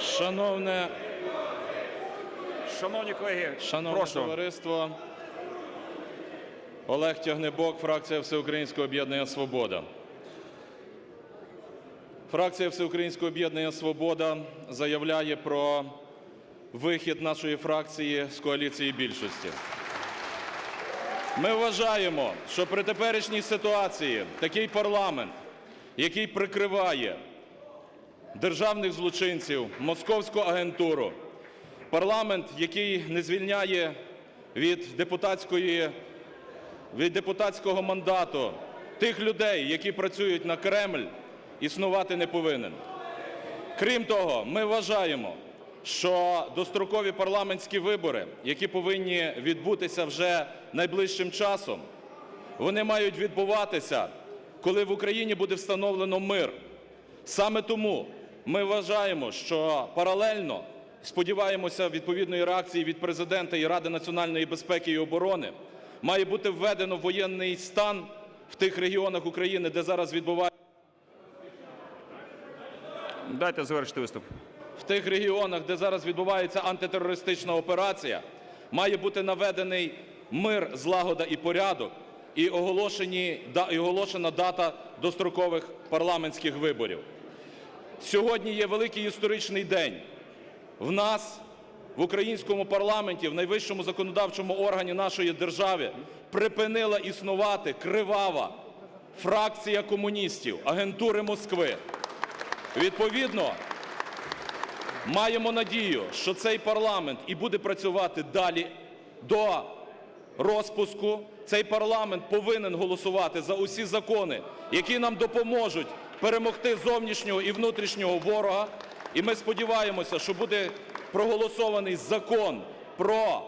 Шановне, Шановні колеги, шановне прошу. товариство, Олег Тягнебок, фракція Всеукраїнського об'єднання Свобода. Фракція Всеукраїнського об'єднання Свобода заявляє про вихід нашої фракції з коаліції більшості. Ми вважаємо, що при теперішній ситуації такий парламент, який прикриває державних злочинців, московську агентуру, парламент, який не звільняє від депутатської від депутатського мандату тих людей, які працюють на Кремль, існувати не повинен. Крім того, ми вважаємо, що дострокові парламентські вибори, які повинні відбутися вже найближчим часом, вони мають відбуватися, коли в Україні буде встановлено мир. Саме тому ми вважаємо, що паралельно сподіваємося відповідної реакції від президента і Ради національної безпеки і оборони має бути введено воєнний стан в тих регіонах України, де зараз відбувається. Дайте завершити виступ. в тих регіонах, де зараз відбувається антитерористична операція, має бути наведений мир, злагода і порядок, і, оголошені, і оголошена дата дострокових парламентських виборів. Сьогодні є великий історичний день. В нас, в українському парламенті, в найвищому законодавчому органі нашої держави, припинила існувати кривава фракція комуністів, агентури Москви. Відповідно, Маємо надію, що цей парламент і буде працювати далі до розпуску. Цей парламент повинен голосувати за усі закони, які нам допоможуть перемогти зовнішнього і внутрішнього ворога. І ми сподіваємося, що буде проголосований закон про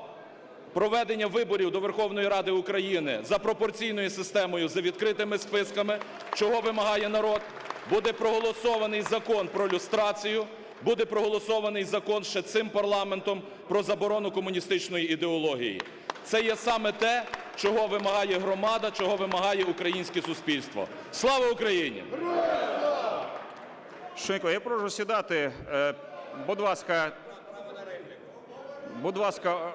проведення виборів до Верховної Ради України за пропорційною системою, за відкритими списками, чого вимагає народ. Буде проголосований закон про люстрацію, буде проголосований закон ще цим парламентом про заборону комуністичної ідеології. Це є саме те, чого вимагає громада, чого вимагає українське суспільство. Слава Україні! Шенько, я прошу сідати. Е, Будь ласка, будь ласка,